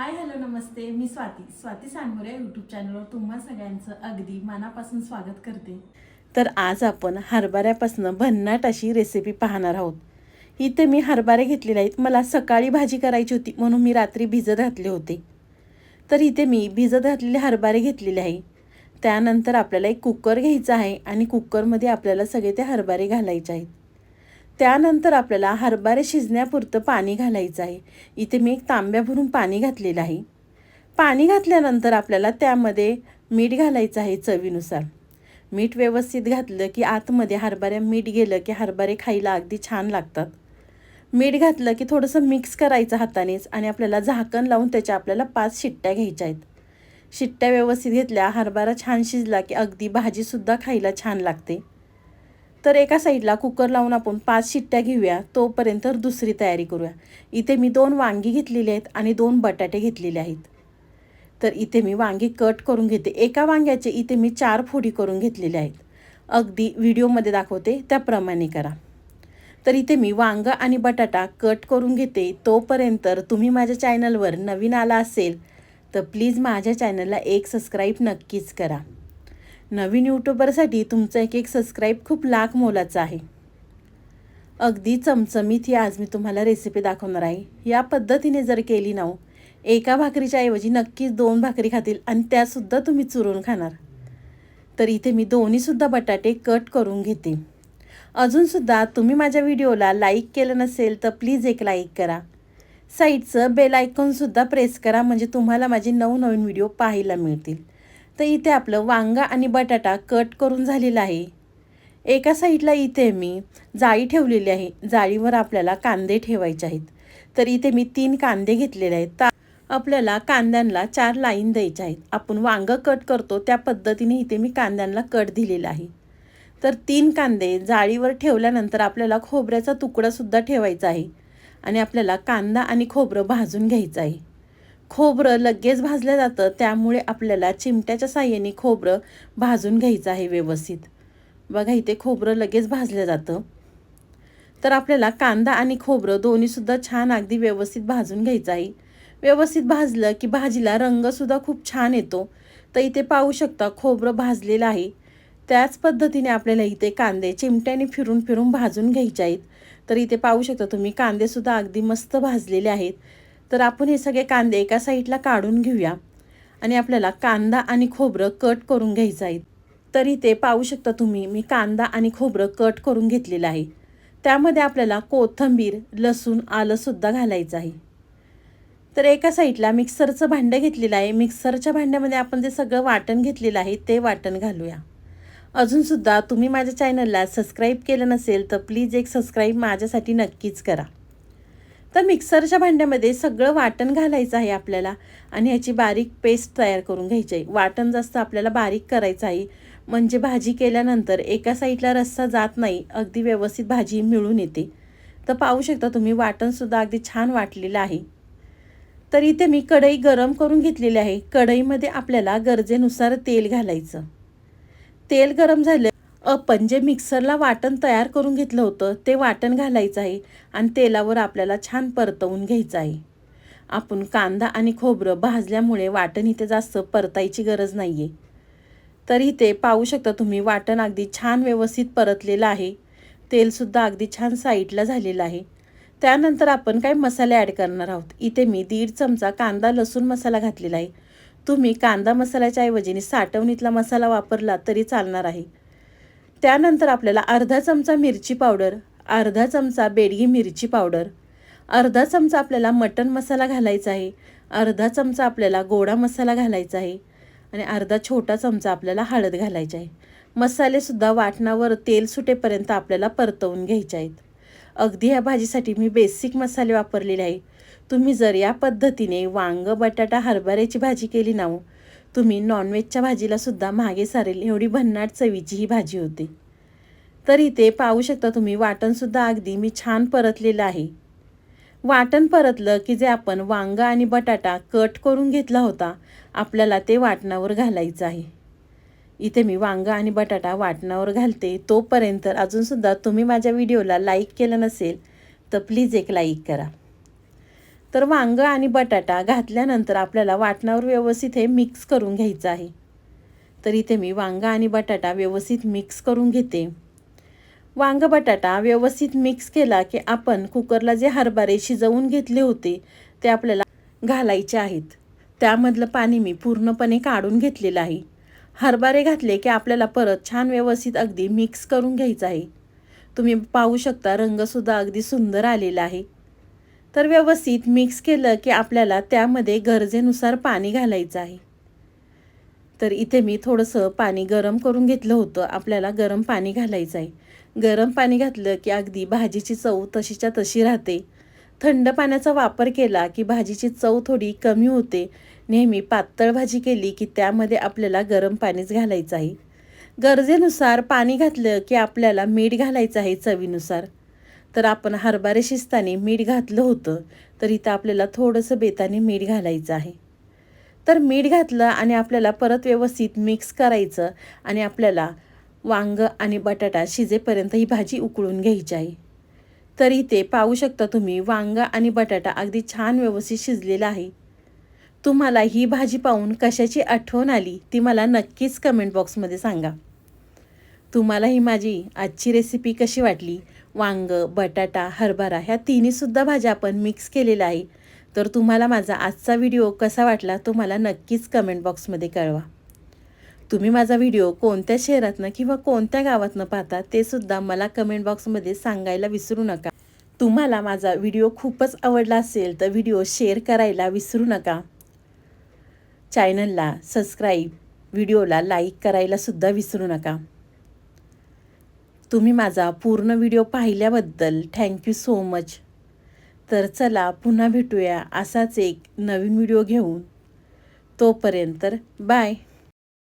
हाय hello नमस्ते. मी Swati. Swati Sangore YouTube चॅनलवर तुम्हा सगळ्यांचं अगदी मनापासून स्वागत करते. तर आज आपण हरभऱ्यापासून भन्नाट अशी रेसिपी पाहणार आहोत. इथे मी हरभरे घेतलेले आहेत. मला सकाळी भाजी करायची होती म्हणून मी रात्री भिजत घातले होते. तर इथे मी भिजत घातलेले हरभरे घेतलेले आहे. त्यानंतर आपल्याला एक कुकर घ्यायचा आहे आणि कुकरमध्ये आपल्याला सगळे ते हरभरे घालायचे आहेत. त्यानंतर आपल्याला हरभरे शिजण्यापुरतं पाणी घालायचं आहे. इथे मी एक तांब्या भरून पाणी घातलेलं आहे. पाणी घातल्यानंतर आपल्याला त्यामध्ये मीठ घालायचं आहे चवीनुसार. मीठ व्यवस्थित घातलं की आतमध्ये हरभऱ्या मीठ गेलं की हरभरे खायला अगदी छान लागतात. मीठ घातलं की थोडंसं मिक्स करायचं हातानेच आणि आपल्याला झाकण लावून त्याच्या आपल्याला पाच शिट्ट्या घ्यायच्या आहेत. शिट्ट्या व्यवस्थित घेतल्या हरभरा छान शिजला की अगदी भाजीसुद्धा खायला छान लागते. तर एका साईडला कुकर लावून आपण पाच शिट्ट्या घेऊया. तोपर्यंत दुसरी तयारी करूया. इथे मी दोन वांगी घेतलेली आहेत आणि दोन बटाटे घेतलेले आहेत. तर इथे मी वांगी कट करून घेते. एका वांग्याचे इथे मी चार फोडी करून घेतलेले आहेत. अगदी व्हिडिओमध्ये दाखवते त्याप्रमाणे करा. तर इथे मी वांगं आणि बटाटा कट करून घेते. तोपर्यंत तुम्ही माझ्या चॅनलवर नवीन आला असेल तर प्लीज माझ्या चॅनलला एक सबस्क्राईब नक्कीच करा. नवीन यूट्यूबरसाठी तुमचं एक एक सबस्क्राईब खूप लाख मोलाचं आहे. अगदी चमचमीत ही आज मी तुम्हाला रेसिपी दाखवणार आहे. या पद्धतीने जर केली ना हो, एका भाकरीच्या ऐवजी नक्कीच दोन भाकरी खातील आणि त्यासुद्धा तुम्ही चुरून खाणार. तर इथे मी दोन्हीसुद्धा बटाटे कट करून घेते. अजूनसुद्धा तुम्ही माझ्या व्हिडिओला लाईक केलं नसेल तर प्लीज एक लाईक करा. साईडचं बेल आयकॉनसुद्धा प्रेस करा म्हणजे तुम्हाला माझे नवनवीन व्हिडिओ पाहायला मिळतील. तर इथे आपलं वांगा आणि बटाटा कट करून झालेला आहे. एका साईडला इथे मी जाळी ठेवलेली आहे. जाळीवर आपल्याला कांदे ठेवायचे आहेत. तर इथे मी तीन कांदे घेतलेले आहेत. तर आपल्याला कांद्यांना चार लाईन द्यायच्या आहेत. आपण वांगं कट करतो त्या पद्धतीने इथे मी कांद्यांना कट दिलेला आहे. तर तीन कांदे जाळीवर ठेवल्यानंतर आपल्याला खोबऱ्याचा तुकडासुद्धा ठेवायचा आहे. आणि आपल्याला कांदा आणि खोबरं भाजून घ्यायचं आहे. खोबरं लगेच भाजलं जातं त्यामुळे आपल्याला चिमट्याच्या साह्याने खोबरं भाजून घ्यायचं आहे व्यवस्थित. बघा इथे खोबरं लगेच भाजलं जातं. तर आपल्याला कांदा आणि खोबरं दोन्हीसुद्धा छान अगदी व्यवस्थित भाजून घ्यायचं आहे. व्यवस्थित भाजलं की भाजीला रंगसुद्धा खूप छान येतो. तर इथे पाहू शकता खोबरं भाजलेलं आहे. त्याच पद्धतीने आपल्याला इथे कांदे चिमट्याने फिरून फिरून भाजून घ्यायचे आहेत. तर इथे पाहू शकता तुम्ही कांदेसुद्धा अगदी मस्त भाजलेले आहेत. तर आपण हे सगळे कांदे एका साईडला काढून घेऊया. आणि आपल्याला कांदा आणि खोबरं कट करून घ्यायचं आहे. तरी ते पाहू शकता तुम्ही मी कांदा आणि खोबरं कट करून घेतलेलं आहे. त्यामध्ये आपल्याला कोथिंबीर लसूण आलंसुद्धा घालायचं आहे. तर एका साईडला मिक्सरचं भांडं घेतलेलं आहे. मिक्सरच्या भांड्यामध्ये आपण जे सगळं वाटण घेतलेलं आहे ते वाटण घालूया. अजूनसुद्धा तुम्ही माझ्या चॅनलला सबस्क्राईब केलं नसेल तर प्लीज एक सबस्क्राईब माझ्यासाठी नक्कीच करा. तर मिक्सरच्या भांड्यामध्ये सगळं वाटण घालायचं आहे आपल्याला. आणि ह्याची बारीक पेस्ट तयार करून घ्यायची आहे. वाटण जास्त आपल्याला बारीक करायचं आहे. म्हणजे भाजी केल्यानंतर एका साईडला रस्सा जात नाही. अगदी व्यवस्थित भाजी मिळून येते. तर पाहू शकता तुम्ही वाटणसुद्धा अगदी छान वाटलेलं आहे. तर इथे मी कढई गरम करून घेतलेली आहे. कढईमध्ये आपल्याला गरजेनुसार तेल घालायचं. तेल गरम झालं आपण जे मिक्सरला वाटण तयार करून घेतलं होतं. ते वाटण घालायचं आहे आणि तेलावर आपल्याला छान परतवून घ्यायचं आहे. आपण कांदा आणि खोबरं भाजल्यामुळे वाटण इथे जास्त परतायची गरज नाही आहे तर इथे पाहू शकता तुम्ही वाटण अगदी छान व्यवस्थित परतलेलं आहे. तेलसुद्धा अगदी छान साईडला झालेलं आहे. त्यानंतर आपण काय मसाले ॲड करणार आहोत? इथे मी दीड चमचा कांदा लसूण मसाला घातलेला आहे. तुम्ही कांदा मसाल्याच्या ऐवजीने साठवणीतला मसाला वापरला तरी चालणार आहे. त्यानंतर आपल्याला अर्धा चमचा मिरची पावडर अर्धा चमचा बेडगी मिरची पावडर अर्धा चमचा आपल्याला मटन मसाला घालायचा आहे अर्धा चमचा आपल्याला गोडा मसाला घालायचा आहे आणि अर्धा छोटा चमचा आपल्याला हळद घालायची आहे. मसालेसुद्धा वाटणावर तेल सुटेपर्यंत आपल्याला परतवून घ्यायचे आहेत. अगदी ह्या भाजीसाठी मी बेसिक मसाले वापरलेले आहे. तुम्ही जर या पद्धतीने वांग बटाटा हरभऱ्याची भाजी केली ना हो, तुम्ही नॉनव्हेजच्या भाजीला सुद्धा मागे सारेल एवढी भन्नाट चवीची ही भाजी होते. तर इथे पाहू शकता तुम्ही वाटणसुद्धा अगदी मी छान परतलेलं आहे. वाटण परतलं की जे आपण वांगा आणि बटाटा कट करून घेतला होता आपल्याला ते वाटणावर घालायचं आहे. इथे मी वांगा आणि बटाटा वाटणावर घालते तोपर्यंत अजूनसुद्धा तुम्ही माझ्या व्हिडिओला लाईक केलं नसेल तर प्लीज एक लाईक करा. तर वांगं आणि बटाटा घातल्यानंतर आपल्याला वाटणावर व्यवस्थित हे मिक्स करून घ्यायचं आहे. तर इथे मी वांगं आणि बटाटा व्यवस्थित मिक्स करून घेते. वांग बटाटा व्यवस्थित मिक्स केला की आपण कुकरला जे हरभरे शिजवून घेतले होते ते आपल्याला घालायचे आहेत. त्यामधलं पाणी मी पूर्णपणे काढून घेतलेलं आहे. हरभरे घातले की आपल्याला परत छान व्यवस्थित अगदी मिक्स करून घ्यायचं आहे. तुम्ही पाहू शकता रंगसुद्धा अगदी सुंदर आलेला आहे. तर व्यवस्थित मिक्स केलं की आपल्याला त्यामध्ये गरजेनुसार पाणी घालायचं आहे. तर इथे मी थोडंसं पाणी गरम करून घेतलं होतं. आपल्याला गरम पाणी घालायचं आहे. गरम पाणी घातलं की अगदी भाजीची चव तशीच्या तशी राहते. थंड पाण्याचा वापर केला की भाजीची चव थोडी कमी होते. नेहमी पातळ भाजी केली की त्यामध्ये आपल्याला गरम पाणीच घालायचं आहे. गरजेनुसार पाणी घातलं की आपल्याला मीठ घालायचं आहे चवीनुसार. तर आपण हरभरे शिजताना मीठ घातलं होतं तर इथं आपल्याला थोडंसं बेताने मीठ घालायचं आहे. तर मीठ घातलं आणि आपल्याला परत व्यवस्थित मिक्स करायचं आणि आपल्याला वांग आणि बटाटा शिजेपर्यंत ही भाजी उकळून घ्यायची आहे. तर इथे पाहू शकता तुम्ही वांग आणि बटाटा अगदी छान व्यवस्थित शिजलेला आहे. तुम्हाला ही भाजी पाहून कशाची आठवण आली ती मला नक्कीच कमेंट बॉक्समध्ये सांगा. तुम्हाला ही माझी आजची रेसिपी कशी वाटली वांग बटाटा हरभरा ह्या तिन्हीसुद्धा भाज्या आपण मिक्स केलेल्या आहे तर तुम्हाला माझा आजचा व्हिडिओ कसा वाटला तो मला नक्कीच कमेंट बॉक्समध्ये कळवा. तुम्ही माझा व्हिडिओ कोणत्या शहरातनं किंवा कोणत्या गावातनं पाहता ते सुद्धा मला कमेंट बॉक्समध्ये सांगायला विसरू नका. तुम्हाला माझा व्हिडिओ खूपच आवडला असेल तर व्हिडिओ शेअर करायला विसरू नका. चॅनलला सबस्क्राईब व्हिडिओला लाईक करायलासुद्धा विसरू नका. तुम्ही माझा पूर्ण व्हिडिओ पाहिल्याबद्दल थँक्यू सो मच तर चला पुन्हा भेटूया असाच एक नवीन व्हिडिओ घेऊन. तोपर्यंत बाय